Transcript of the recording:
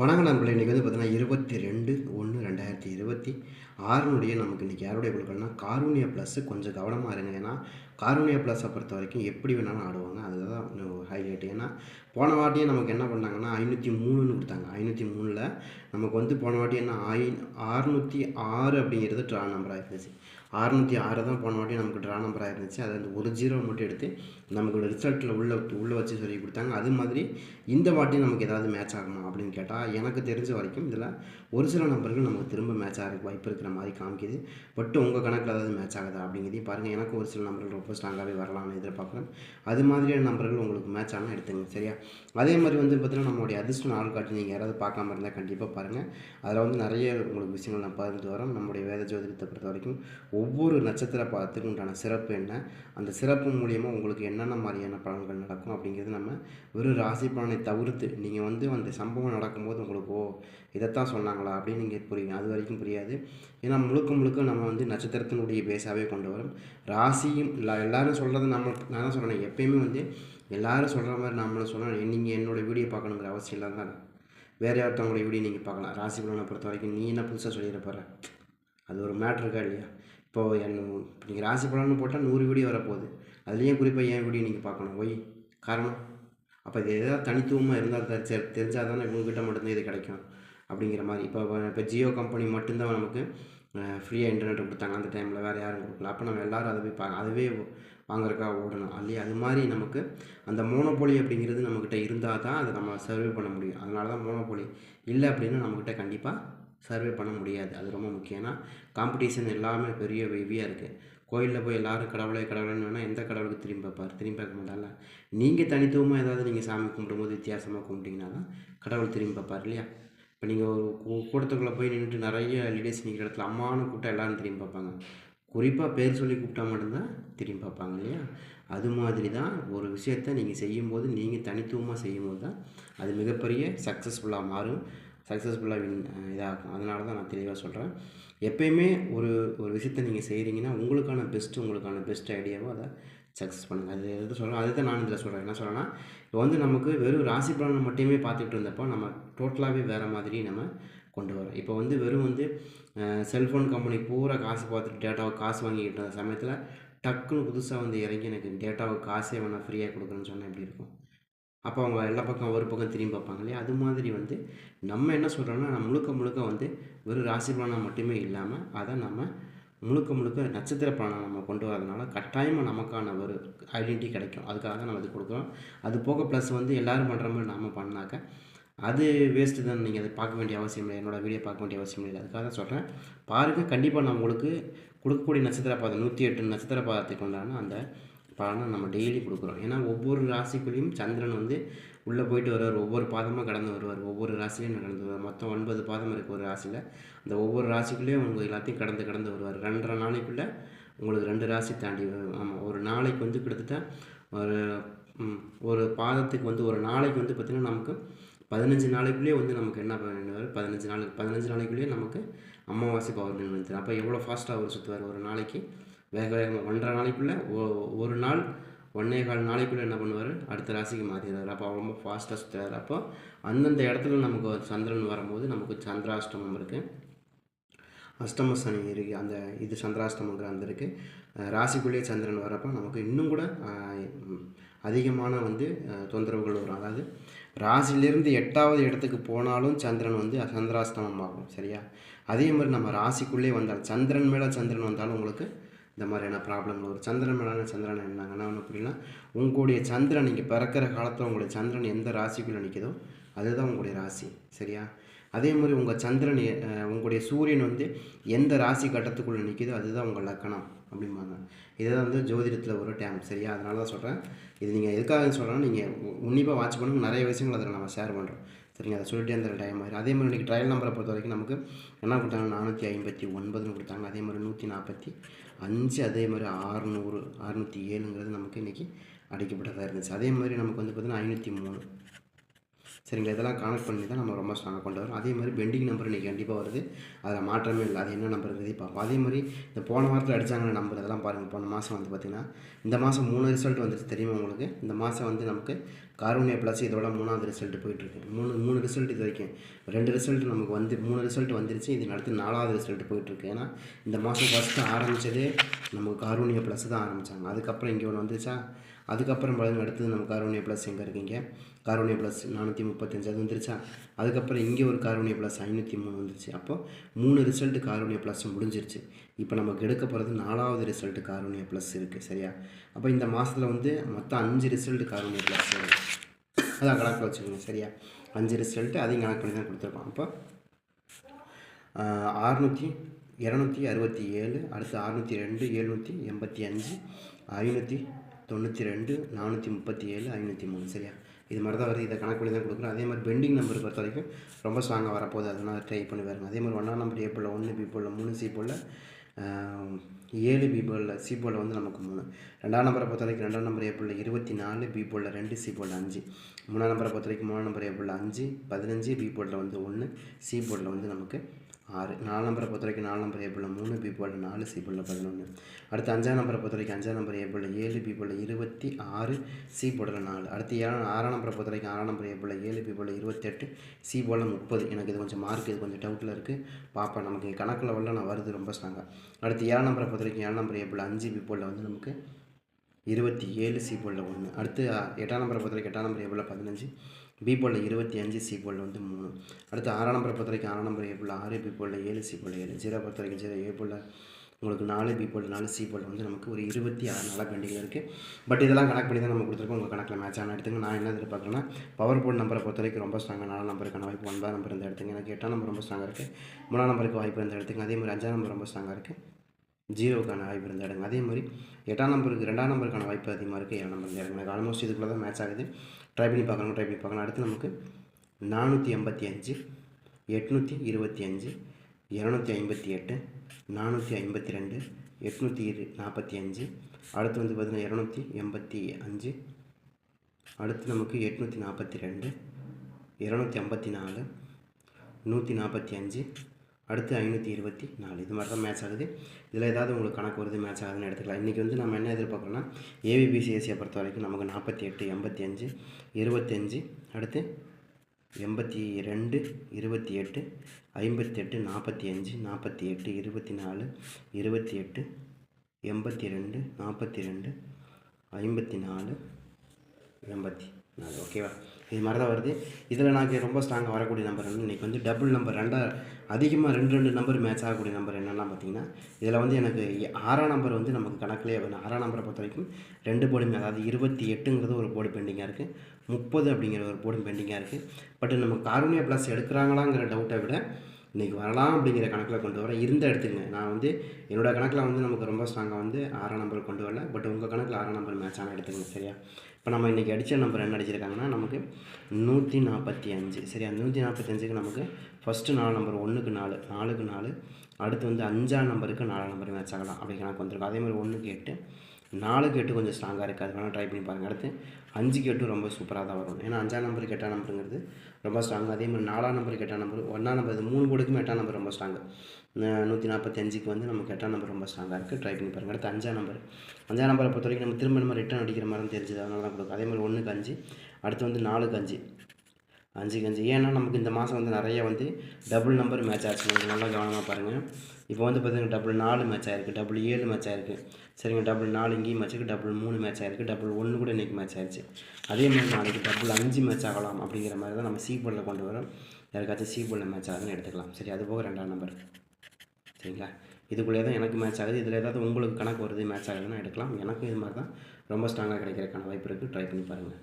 வணக்க நண்பர்களே இன்றைக்கி வந்து பார்த்தீங்கன்னா இருபத்தி ரெண்டு ஒன்று ரெண்டாயிரத்தி இருபத்தி ஆறுனுடைய நமக்கு இன்றைக்கி யாருடைய குழுக்கள்னா காரூனியா ப்ளஸ்ஸு கொஞ்சம் கவனமாக இருங்க. ஏன்னா காரூனியா ப்ளஸ்ஸை பொறுத்த வரைக்கும் எப்படி வேணாலும் ஆடுவாங்க. அதுதான் ஹைலைட் ஏன்னா போன வாட்டியும் நமக்கு என்ன பண்ணாங்கன்னா ஐநூற்றி மூணுன்னு கொடுத்தாங்க. ஐநூற்றி மூணில் நமக்கு வந்து போன வாட்டி என்ன ஐ ஆறுநூற்றி ஆறு அப்படிங்கிறது ட்ரா நம்பர் ஆகிடுச்சு அறுநூற்றி ஆறு தான் போன வாட்டி நமக்கு ட்ரா நம்பராக இருந்துச்சு அதை அந்த ஒரு ஜீரோ மட்டும் எடுத்து நமக்கு ரிசல்ட்டில் உள்ள உள்ளே வச்சு சொல்லி கொடுத்தாங்க. அது மாதிரி இந்த வாட்டி நமக்கு ஏதாவது மேட்ச் ஆகுமா அப்படின்னு கேட்டால் எனக்கு தெரிஞ்ச வரைக்கும் இதில் ஒரு சில நம்பர்கள் நமக்கு திரும்ப மேட்ச் ஆகிறதுக்கு வாய்ப்பு இருக்கிற மாதிரி காமிக்குது. பட் உங்கள் கணக்கில் ஏதாவது மேட்ச் ஆகுதா அப்படிங்கிறதையும் பாருங்கள் எனக்கு ஒரு சில நம்பர்கள் ரொம்ப ஸ்ட்ராங்காகவே வரலாம்னு எதிர்பார்க்குறேன். அது மாதிரியான நம்பர்கள் உங்களுக்கு மேட்ச் ஆனால் எடுத்துங்க சரியா? அதே மாதிரி வந்து பார்த்தீங்கன்னா நம்மளுடைய அதிர்ஷ்ட நாள் காட்டி நீங்கள் யாராவது பார்க்காம இருந்தால் கண்டிப்பாக பாருங்கள் அதில் வந்து நிறைய உங்களுக்கு விஷயங்கள் நான் பகிர்ந்து வரோம் நம்முடைய வேத ஜோதிடத்தை பொறுத்த வரைக்கும் ஒவ்வொரு நட்சத்திர பாதத்துக்கு உண்டான சிறப்பு என்ன? அந்த சிறப்பு மூலியமாக உங்களுக்கு என்னென்ன மாதிரியான பலன்கள் நடக்கும் அப்படிங்கிறது நம்ம வெறும் ராசி பலனை தவிர்த்து நீங்கள் வந்து அந்த சம்பவம் நடக்கும்போது உங்களுக்கு ஓ இதைத்தான் சொன்னாங்களா அப்படின்னு நீங்கள் புரியுங்க. அது வரைக்கும் புரியாது. ஏன்னா முழுக்க முழுக்க நம்ம வந்து நட்சத்திரத்தினுடைய பேஸாகவே கொண்டு வரும். ராசியும் எல்லாரும் சொல்கிறது நம்ம நான் தான் சொல்கிறேன் எப்பயுமே வந்து எல்லோரும் சொல்கிற மாதிரி நம்மளும் சொல்லணும் நீங்கள் என்னோடய வீடியோ பார்க்கணுங்கிற அவசியம் இல்லாத தான் வேறு ஒருத்தவங்களுடைய வீடியோ நீங்கள் பார்க்கலாம். ராசி பலனை பொறுத்த வரைக்கும் நீ என்ன புதுசாக சொல்லிட போகிற அது ஒரு மேட்ருக்கா இல்லையா? இப்போது என் நீங்கள் ராசி பலன்னு போட்டால் நூறு வீடியோ வரப்போகுது. அதுலேயும் குறிப்பாக ஏன் வீடியோ நீங்கள் பார்க்கணும்? ஒய் காரணம்? அப்போ இது எதாவது தனித்துவமாக இருந்தால் தெ தெரிஞ்சால் தானே இவங்ககிட்ட மட்டும்தான் இது கிடைக்கும். அப்படிங்கிற மாதிரி. இப்போ இப்போ ஜியோ கம்பெனி மட்டும்தான் நமக்கு ஃப்ரீயாக இன்டர்நெட் கொடுத்தாங்க அந்த டைமில் வேறு யாரும் கொடுக்கல. அப்போ நம்ம எல்லோரும் அதை போய் பா அதுவே வாங்குறக்கா ஓடணும். அல்லையே அது மாதிரி நமக்கு அந்த மோனோபோலி அப்படிங்கிறது நம்மக்கிட்ட இருந்தால் தான் அதை நம்ம சர்வே பண்ண முடியும். அதனால தான் மோனோபோலி இல்லை அப்படின்னா நம்மக்கிட்ட கண்டிப்பாக சர்வே பண்ண முடியாது. அது ரொம்ப முக்கியம். ஏன்னா காம்படிஷன் எல்லாமே பெரிய வெவியாக இருக்குது கோயிலில் போய் எல்லோரும் கடவுளே கடவுளேன்னு வேணால் எந்த கடவுளுக்கு திரும்பி பார்ப்பார்? திரும்பி பார்க்க மாட்டால நீங்கள் தனித்துவமாக ஏதாவது நீங்கள் சாமி கும்பிடும்போது வித்தியாசமாக கும்பிட்டிங்கன்னா தான் கடவுள் திரும்பி பார்ப்பார் இல்லையா? இப்போ நீங்கள் ஒரு கூட்டத்துக்குள்ளே போய் நின்றுட்டு நிறைய லேடிஸ் நிற்கிற இடத்துல அம்மானு கூப்பிட்டா எல்லோரும் திரும்பி பார்ப்பாங்க. குறிப்பாக பேர் சொல்லி கூப்பிட்டா மட்டும்தான் திரும்பி பார்ப்பாங்க இல்லையா? அது மாதிரி தான் ஒரு விஷயத்தை நீங்கள் செய்யும்போது நீங்கள் தனித்துவமாக செய்யும்போது தான் அது மிகப்பெரிய சக்ஸஸ்ஃபுல்லாக மாறும். சக்ஸஸ்ஃபுல்லாக வின் இதாகும். அதனால தான் நான் தெளிவாக சொல்கிறேன் எப்பயுமே ஒரு ஒரு விஷயத்தை நீங்கள் செய்கிறீங்கன்னா உங்களுக்கான பெஸ்ட்டு உங்களுக்கான பெஸ்ட் ஐடியாவோ அதை சக்ஸஸ் பண்ணுங்கள் அது எது சொல்கிறேன் அதை தான் நான் இதில் சொல்கிறேன் என்ன சொல்கிறேன்னா இப்போ வந்து நமக்கு வெறும் ராசி பலனை மட்டுமே பார்த்துட்டு இருந்தப்போ நம்ம டோட்டலாகவே வேறு மாதிரி நம்ம கொண்டு வரோம் இப்போ வந்து வெறும் வந்து செல்ஃபோன் கம்பெனி பூரா காசு பார்த்துட்டு டேட்டாவை காசு வாங்கிக்கிட்டு இருந்த சமயத்தில் டக்குன்னு புதுசாக வந்து இறங்கி எனக்கு டேட்டாவுக்கு காசே வேணால் ஃப்ரீயாக கொடுக்குறேன்னு சொன்னால் எப்படி இருக்கும்? அப்போ அவங்க எல்லா பக்கம் ஒரு பக்கம் திரும்பி பார்ப்பாங்க இல்லையா? அது மாதிரி வந்து நம்ம என்ன சொல்கிறோன்னா நம்ம முழுக்க முழுக்க வந்து வெறும் ராசி பலனாக மட்டுமே இல்லாமல் அதை நம்ம முழுக்க முழுக்க நட்சத்திர பலனை நம்ம கொண்டு வரதுனால கட்டாயமாக நமக்கான ஒரு ஐடென்டிட்டி கிடைக்கும். அதுக்காக தான் நம்ம இது கொடுக்குறோம். அது போக ப்ளஸ் வந்து எல்லோரும் பண்ணுற மாதிரி நாம் பண்ணாக்க அது வேஸ்ட்டு தான் நீங்கள் அதை பார்க்க வேண்டிய அவசியம் இல்லை. என்னோடய வீடியோ பார்க்க வேண்டிய அவசியம் இல்லை. அதுக்காக தான் சொல்கிறேன் பாருங்கள் கண்டிப்பாக நான் உங்களுக்கு கொடுக்கக்கூடிய நட்சத்திர பாதம் நூற்றி எட்டு நட்சத்திர பாதத்துக்கு உண்டான அந்த பலனை நம்ம டெய்லி கொடுக்குறோம். ஏன்னா ஒவ்வொரு ராசிக்குள்ளேயும் சந்திரன் வந்து உள்ளே போயிட்டு வருவார். ஒவ்வொரு பாதமாக கடந்து வருவார். ஒவ்வொரு ராசிலையும் நடந்து வருவார். மொத்தம் ஒன்பது பாதம் இருக்குது ஒரு ராசியில். அந்த ஒவ்வொரு ராசிக்குள்ளேயும் உங்களுக்கு எல்லாத்தையும் கடந்து கடந்து வருவார். ரெண்டரை நாளைக்குள்ளே உங்களுக்கு ரெண்டு ராசி தாண்டி ஆமாம் ஒரு நாளைக்கு வந்து கிட்டத்தட்ட ஒரு ஒரு பாதத்துக்கு வந்து ஒரு நாளைக்கு வந்து பார்த்திங்கன்னா நமக்கு பதினஞ்சு நாளைக்குள்ளேயே வந்து நமக்கு என்ன பண்ணுவார் பதினஞ்சு நாளுக்கு பதினஞ்சு நாளைக்குள்ளேயே நமக்கு அமாவாசை பவர் நின்று அப்போ எவ்வளோ ஃபாஸ்ட்டாக அவர் சுற்றுவார் ஒரு நாளைக்கு வேக வேகமாக ஒன்றரை நாளைக்குள்ளே ஒரு நாள் ஒன்றே கால் நாளைக்குள்ளே என்ன பண்ணுவார்? அடுத்த ராசிக்கு மாற்றிடுறாரு அப்போ ரொம்ப ஃபாஸ்ட்டாக சுற்றுறாரு அப்போ அந்தந்த இடத்துல நமக்கு சந்திரன் வரும்போது நமக்கு சந்திராஷ்டமம் இருக்குது அஷ்டம சனி இருக்குது அந்த இது சந்திராஷ்டமங்கிற அந்த இருக்குது ராசிக்குள்ளேயே சந்திரன் வரப்போ நமக்கு இன்னும் கூட அதிகமான வந்து தொந்தரவுகள் வரும். அதாவது ராசியிலேருந்து எட்டாவது இடத்துக்கு போனாலும் சந்திரன் வந்து சந்திராஷ்டமம் ஆகும். சரியா? அதே மாதிரி நம்ம ராசிக்குள்ளே வந்தால் சந்திரன் மேலே சந்திரன் வந்தாலும் உங்களுக்கு இந்த மாதிரியான ப்ராப்ளங்கள் ஒரு சந்திரன் மேலான சந்திரன் என்னங்கன்னா ஒன்று அப்படின்னா உங்களுடைய சந்திரன் நீங்கள் பிறக்கிற காலத்தில் உங்களுடைய சந்திரன் எந்த ராசிக்குள்ளே நிற்கிதோ அதுதான் உங்களுடைய ராசி. சரியா? அதே மாதிரி உங்கள் சந்திரன் உங்களுடைய சூரியன் வந்து எந்த ராசி கட்டத்துக்குள்ளே நிற்கிதோ அதுதான் உங்கள் லக்கணம் அப்படிம்பாங்க. இதை வந்து ஜோதிடத்தில் ஒரு டேம் சரியா? அதனால தான் சொல்கிறேன் இது நீங்கள் எதுக்காக சொல்கிறேன்னா நீங்கள் உன்னிப்பாக வாட்ச் பண்ணுங்க. நிறைய விஷயங்கள் அதில் நம்ம ஷேர் பண்ணுறோம் சரிங்க அதை சொல்லிட்டே அந்த டைம் மாதிரி. அதே மாதிரி இன்றைக்கி ட்ரையல் நம்பரை பொறுத்த வரைக்கும் நமக்கு என்ன கொடுத்தாங்க நானூற்றி ஐம்பத்தி ஒன்பதுன்னு கொடுத்தாங்க. அதே மாதிரி நூற்றி நாற்பத்தி அஞ்சு அதே மாதிரி ஆறுநூறு அறுநூற்றி ஏழுங்கிறது நமக்கு இன்றைக்கி அடிக்கப்பட்டதாக இருந்துச்சு. அதே மாதிரி நமக்கு வந்து பார்த்திங்கன்னா ஐநூற்றி மூணு. சரிங்களா? இதெல்லாம் கனெக்ட் பண்ணி தான் நம்ம ரொம்ப ஸ்ட்ராங்காக கொண்டு வரும் அதே மாதிரி பெண்டிங் நம்பர் இன்றைக்கி கண்டிப்பாக வருது. அதில் மாற்றமே இல்லை. அது என்ன நம்பருங்கிறதே பார்ப்போம். அதே மாதிரி இந்த போன வாரத்தில் அடித்தாங்க நம்பர் அதெல்லாம் பாருங்கள் போன மாதம் வந்து பார்த்திங்கன்னா இந்த மாதம் மூணு ரிசல்ட் வந்துட்டு தெரியுமா உங்களுக்கு? இந்த மாதம் வந்து நமக்கு கார்போனியா ப்ளஸ் இதோட மூணாவது ரிசல்ட் போயிட்டுருக்கு. மூணு மூணு ரிசல்ட் இது வரைக்கும். ரெண்டு ரிசல்ட் நமக்கு வந்து மூணு ரிசல்ட் வந்துருச்சு. இது அடுத்து நாலாவது ரிசல்ட் போயிட்டுருக்கு. ஏன்னா இந்த மாதம் ஃபஸ்ட்டு ஆரம்பித்ததே நமக்கு கார்போனியா ப்ளஸ் தான் ஆரம்பித்தாங்க அதுக்கப்புறம் இங்கே ஒன்று வந்துச்சா அதுக்கப்புறம் பாருங்க அடுத்தது நம்ம கார்போனியா ப்ளஸ் எங்கே இருக்கீங்க? கார்போனியா ப்ளஸ் நானூற்றி முப்பத்தஞ்சு அது வந்துருச்சா? அதுக்கப்புறம் இங்கே ஒரு கார்போனியா ப்ளஸ் ஐநூற்றி மூணு வந்துருச்சு. அப்போ மூணு ரிசல்ட்டு கார்போனியா ப்ளஸ் முடிஞ்சிருச்சு. இப்போ நமக்கு எடுக்க போகிறது நாலாவது ரிசல்ட்டு கார்போனியா ப்ளஸ் இருக்குது சரியா? அப்போ இந்த மாதத்தில் வந்து மொத்தம் அஞ்சு ரிசல்ட்டு கார்போனியா ப்ளஸ் அதான் கணக்கில் வச்சுக்கோங்க. சரியா? அஞ்சு ரிசல்ட்டு அதையும் கணக்கு பண்ணி தான் கொடுத்துருக்கோம் அப்போ அறுநூற்றி இரநூத்தி அறுபத்தி ஏழு அடுத்து அறுநூற்றி ரெண்டு எழுநூற்றி எண்பத்தி அஞ்சு ஐநூற்றி தொண்ணூற்றி ரெண்டு நானூற்றி முப்பத்தி ஏழு ஐநூற்றி மூணு. சரியா? இது மாதிரி தான் வருது. இதை கணக்கு தான் கொடுக்குறோம். அதே மாதிரி பெண்டிங் நம்பர் பொறுத்த வரைக்கும் ரொம்ப ஸ்ட்ராங்காக வரப்போகுது. அதனால் ட்ரை பண்ணி பாருங்க. அதே மாதிரி ஒன்றாம் நம்பர் ஏ போல் ஒன்று பி போல் மூணு சி போல் ஏழு பி போலில் சி போலில் வந்து நமக்கு மூணு. ரெண்டாம் நம்பரை பொறுத்த வரைக்கும் ரெண்டாம் நம்பர் ஏ போலில் இருபத்தி நாலு பி போலில் ரெண்டு சி போலில் அஞ்சு. மூணாம் நம்பரை பொறுத்த வரைக்கும் மூணாம் நம்பர் ஏ அஞ்சு பதினஞ்சு பி போர்டில் வந்து ஒன்று சி போர்டில் வந்து நமக்கு ஆறு. நாலு நம்பரை பொறுத்த வரைக்கும் நாலு நம்பர் ஏ மூணு பி போலில் நாலு சி போலில் பதினொன்று அடுத்து அஞ்சாம் நம்பரை பொறுத்த வரைக்கும் அஞ்சாம் நம்பர் ஏ ஏழு பி போலில் இருபத்தி ஆறு சி போலில் நாலு. அடுத்து ஏழாம் ஆறாம் நம்பரை பொறுத்த வரைக்கும் ஆறாம் நம்பர் ஏ ஏழு பி போலில் இருபத்தெட்டு சி போல் முப்பது. எனக்கு இது கொஞ்சம் மார்க் இது கொஞ்சம் டவுட்டில் இருக்குது பார்ப்பேன் நமக்கு கணக்கில் உள்ள நான் வருது ரொம்ப ஸ்ட்ராங்காக அடுத்து ஏழாம் நம்பரை பொறுத்த வரைக்கும் ஏழாம் நம்பர் ஏ அஞ்சு பி போலில் வந்து நமக்கு இருபத்தி ஏழு சி போலில் ஒன்று. அடுத்து எட்டாம் நம்பரை பொறுத்தவரைக்கும் எட்டாம் நம்பர் ஏ பதினஞ்சு. பி போலில் இருபத்தி அஞ்சு சி போலில் வந்து மூணு. அடுத்து ஆறாம் நம்பரை பொறுத்த வரைக்கும் ஆறாம் நம்பர் ஏ ஆறு பி போலில் ஏழு சி போலில் ஏழு. ஜீரோ பொறுத்த வரைக்கும் ஜீரோ. ஏ போலில் உங்களுக்கு நாலு பி போல் நாலு சி போல் வந்து நமக்கு ஒரு இருபத்தி ஆறு நாளாக பெண்டிங்கில் இருக்குது பட் இதெல்லாம் கணக்கு பண்ணி தான் நம்ம கொடுத்துருக்கோம். உங்கள் கணக்கில் மேட்ச் ஆனால் எடுத்துங்க. நான் என்ன எதிர்பார்க்குறேன்னா பவர் போர்ட் நம்பரை பொறுத்த வரைக்கும் ரொம்ப ஸ்ட்ராங்காக நாலாம் நம்பருக்கான வாய்ப்பு ஒன்பதாம் நம்பர் இந்த எடுத்துங்க. எனக்கு எட்டாம் நம்பர் ரொம்ப ஸ்ட்ராங்காக இருக்குது மூணாம் நம்பருக்கு வாய்ப்பு இருந்த எடுத்துங்க. அதே மாதிரி அஞ்சாம் நம்பர் ரொம்ப ஸ்ட்ராங்காக இருக்குது ஜீரோக்கான வாய்ப்பு இருந்த இடங்க அதே மாதிரி எட்டாம் நம்பருக்கு ரெண்டாம் நம்பருக்கான வாய்ப்பு அதிகமாக இருக்குது ஏழாம் நம்பர் இடங்க எனக்கு ஆல்மோஸ்ட் இதுக்குள்ளே தான் மேட்ச் ஆகுது. ட்ரை பண்ணி பார்க்கணும் ட்ரை பண்ணி பார்க்கணும். அடுத்து நமக்கு நானூற்றி எண்பத்தி அஞ்சு எட்நூற்றி இருபத்தி அஞ்சு இரநூத்தி ஐம்பத்தி எட்டு நானூற்றி ஐம்பத்தி ரெண்டு எட்நூற்றி இரு நாற்பத்தி அஞ்சு. அடுத்து வந்து பார்த்திங்கன்னா இரநூத்தி எண்பத்தி அஞ்சு. அடுத்து நமக்கு எட்நூற்றி நாற்பத்தி ரெண்டு இரநூத்தி ஐம்பத்தி நாலு நூற்றி நாற்பத்தி அஞ்சு அடுத்து ஐநூற்றி இருபத்தி நாலு. இது மாதிரி தான் மேட்ச் ஆகுது. இதில் ஏதாவது உங்களுக்கு கணக்கு வருது மேட்ச் ஆகுதுன்னு எடுத்துக்கலாம். இன்றைக்கி வந்து நம்ம என்ன எதிர்பார்க்குறோன்னா ஏவிபிசிஎஸ்சியை பொறுத்த வரைக்கும் நமக்கு நாற்பத்தி எட்டு எண்பத்தி அஞ்சு இருபத்தஞ்சு அடுத்து எண்பத்தி ரெண்டு இருபத்தி எட்டு ஐம்பத்தெட்டு நாற்பத்தி அஞ்சு நாற்பத்தி எட்டு இருபத்தி நாலு இருபத்தி எட்டு எண்பத்தி ரெண்டு நாற்பத்தி ரெண்டு ஐம்பத்தி நாலு எண்பத்தி நாலு. ஓகேவா? இது மாதிரி தான் வருது. இதில் நான் ரொம்ப ஸ்ட்ராங்காக வரக்கூடிய நம்பர் வந்து இன்றைக்கி வந்து டபுள் நம்பர் ரெண்டாக அதிகமாக ரெண்டு ரெண்டு நம்பர் மேட்ச் ஆகக்கூடிய நம்பர் என்னென்னா பார்த்தீங்கன்னா இதில் வந்து எனக்கு ஆறாம் நம்பர் வந்து நமக்கு கணக்கிலே வேணும் ஆறாம் நம்பரை பொறுத்த வரைக்கும் ரெண்டு போர்டுமே அதாவது இருபத்தி எட்டுங்கிறது ஒரு போர்டு பெண்டிங்காக இருக்குது முப்பது அப்படிங்கிற ஒரு போர்டும் பெண்டிங்காக இருக்குது பட் நம்ம கார்பனியா ப்ளஸ் எடுக்கிறாங்களாங்கிற டவுட்டை விட இன்றைக்கி வரலாம் அப்படிங்கிற கணக்கில் கொண்டு வர இருந்த எடுத்துங்க நான் வந்து என்னோடய கணக்கில் வந்து நமக்கு ரொம்ப ஸ்ட்ராங்காக வந்து ஆறாம் நம்பர் கொண்டு வரல. பட் உங்கள் கணக்கில் ஆறாம் நம்பர் மேட்ச் ஆனால் எடுத்துங்க சரியா? இப்போ நம்ம இன்றைக்கி அடித்த நம்பர் என்ன அடிச்சிருக்காங்கன்னா நமக்கு நூற்றி நாற்பத்தி அஞ்சு சரியா? நூற்றி நாற்பத்தி அஞ்சுக்கு நமக்கு ஃபஸ்ட்டு நாலு நம்பர் ஒன்றுக்கு நாலு நாலுக்கு நாலு. அடுத்து வந்து அஞ்சாம் நம்பருக்கு நாலாம் நம்பர் மேட்ச் ஆகலாம் அப்படி கணக்கு வந்திருக்கும். அதே மாதிரி ஒன்றுக்கு எட்டு. நாலு கேட்டு கொஞ்சம் ஸ்ட்ராங்காக இருக்குது அது வேணால் ட்ரை பண்ணி பாருங்கள் அடுத்து அஞ்சு கேட்டும் ரொம்ப சூப்பராக தான் வரும். ஏன்னா அஞ்சாம் நம்பருக்கு எட்டாம் நம்பருங்கிறது ரொம்ப ஸ்ட்ராங்காக அதே மாதிரி நாலாம் நம்பர் எட்டாம் நம்பர் ஒன்றாம் நம்பர் இது மூணு போர்டுக்குமே எட்டாம் நம்பர் ரொம்ப ஸ்ட்ராங்கு நூற்றி நாற்பத்தஞ்சுக்கு வந்து நமக்கு எட்டாம் நம்பர் ரொம்ப ஸ்ட்ராங்காக இருக்குது ட்ரை பண்ணி பாருங்கள் அடுத்து அஞ்சாம் நம்பர் அஞ்சாம் நம்பரை பொறுத்த வரைக்கும் நம்ம திரும்ப நம்ம ரிட்டர்ன் அடிக்கிற மாதிரி தெரிஞ்சது. அதனால தான் கொடுக்கும் அதே மாதிரி ஒன்றுக்கு அஞ்சு அடுத்து வந்து நாலுக்கு அஞ்சு. அஞ்சுக்கு அஞ்சு. ஏன்னா நமக்கு இந்த மாதம் வந்து நிறைய வந்து டபுள் நம்பர் மேட்ச் ஆச்சு நீங்கள் நல்லா கவனமாக பாருங்கள் இப்போ வந்து பார்த்தீங்கன்னா டபுள் நாலு மேட்ச் ஆயிருக்கு. டபுள் ஏழு மேட்ச் ஆயிருக்கு. சரிங்க. டபுள் நாலு இங்கேயும் மேட்ச் இருக்குது டபுள் மூணு மேட்ச் ஆயிருக்கு. டபுள் ஒன்று கூட இன்றைக்கி மேட்ச் ஆயிடுச்சு. அதே மாதிரி நாளைக்கு டபுள் அஞ்சு மேட்ச் ஆகலாம் அப்படிங்கிற மாதிரி தான் நம்ம சி போர்டில் கொண்டு வரோம். யாருக்காச்சும் சி போர்டில் மேட்ச் ஆகுதுன்னு எடுத்துக்கலாம். சரி அது போக ரெண்டாம் நம்பர் சரிங்களா? இதுக்குள்ளே தான் எனக்கு மேட்ச் ஆகுது. இதில் ஏதாவது உங்களுக்கு கணக்கு வருது மேட்ச் ஆகுதுன்னா எடுக்கலாம். எனக்கும் இது மாதிரி தான் ரொம்ப ஸ்ட்ராங்காக கிடைக்கிறதுக்கான வாய்ப்பு இருக்குது ட்ரை பண்ணி பாருங்கள்